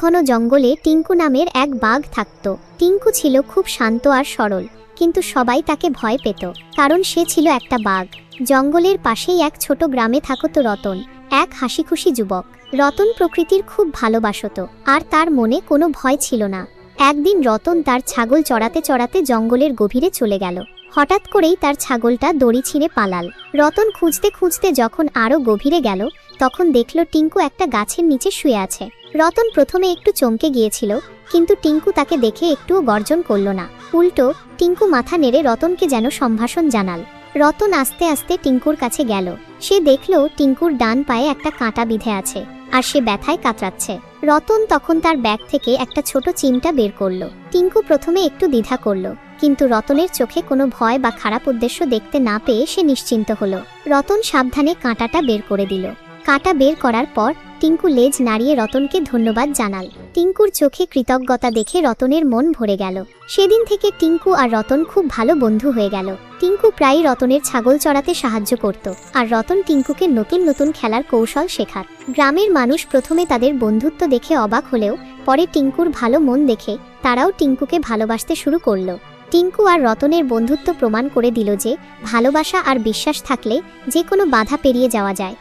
ঘন জঙ্গলে টিঙ্কু নামের এক বাঘ থাকত। টিঙ্কু ছিল খুব শান্ত আর সরল, কিন্তু সবাই তাকে ভয় পেত, কারণ সে ছিল একটা বাঘ। জঙ্গলের পাশেই এক ছোট গ্রামে থাকত রতন, এক হাসিখুশি যুবক। রতন প্রকৃতির খুব ভালোবাসত, আর তার মনে কোনো ভয় ছিল না। একদিন রতন তার ছাগল চড়াতে চড়াতে জঙ্গলের গভীরে চলে গেল। হঠাৎ করেই তার ছাগলটা দড়ি ছিঁড়ে পালাল। রতন খুঁজতে খুঁজতে যখন আরও গভীরে গেল, তখন দেখল টিঙ্কু একটা গাছের নিচে শুয়ে আছে। রতন প্রথমে একটু চমকে গিয়েছিল, কিন্তু টিঙ্কু তাকে দেখে একটুও গর্জন করল না। উল্টো, টিঙ্কু মাথা নেড়ে রতনকে যেন সম্ভাষণ জানাল। রতন আস্তে আস্তে টিঙ্কুর কাছে গেল। সে দেখল টিঙ্কুর ডান পায়ে একটা কাঁটা বিঁধে আছে, আর সে ব্যথায় কাতরাচ্ছে। রতন তখন তার ব্যাগ থেকে একটা ছোট চিমটা বের করল। টিঙ্কু প্রথমে একটু দ্বিধা করল, কিন্তু রতনের চোখে কোনো ভয় বা খারাপ উদ্দেশ্য দেখতে না পেয়ে সে নিশ্চিন্ত হলো। রতন সাবধানে কাঁটাটা বের করে দিল। কাঁটা বের করার পর টিঙ্কু লেজ নাড়িয়ে রতনকে ধন্যবাদ জানাল। টিঙ্কুর চোখে কৃতজ্ঞতা দেখে রতনের মন ভরে গেল। সেদিন থেকে টিঙ্কু আর রতন খুব ভালো বন্ধু হয়ে গেল। টিঙ্কু প্রায়ই রতনের ছাগল চড়াতে সাহায্য করত আর রতন টিঙ্কুকে নতুন নতুন খেলার কৌশল শেখাত গ্রামের মানুষ প্রথমে তাদের বন্ধুত্ব দেখে অবাক হলেও পরে টিঙ্কুর ভালো মন দেখে তারাও টিঙ্কুকে ভালোবাসতে শুরু করল। টিঙ্কু আর রতনের বন্ধুত্ব প্রমাণ করে দিল যে ভালোবাসা আর বিশ্বাস থাকলে যে কোনো বাধা পেরিয়ে যাওয়া যায়।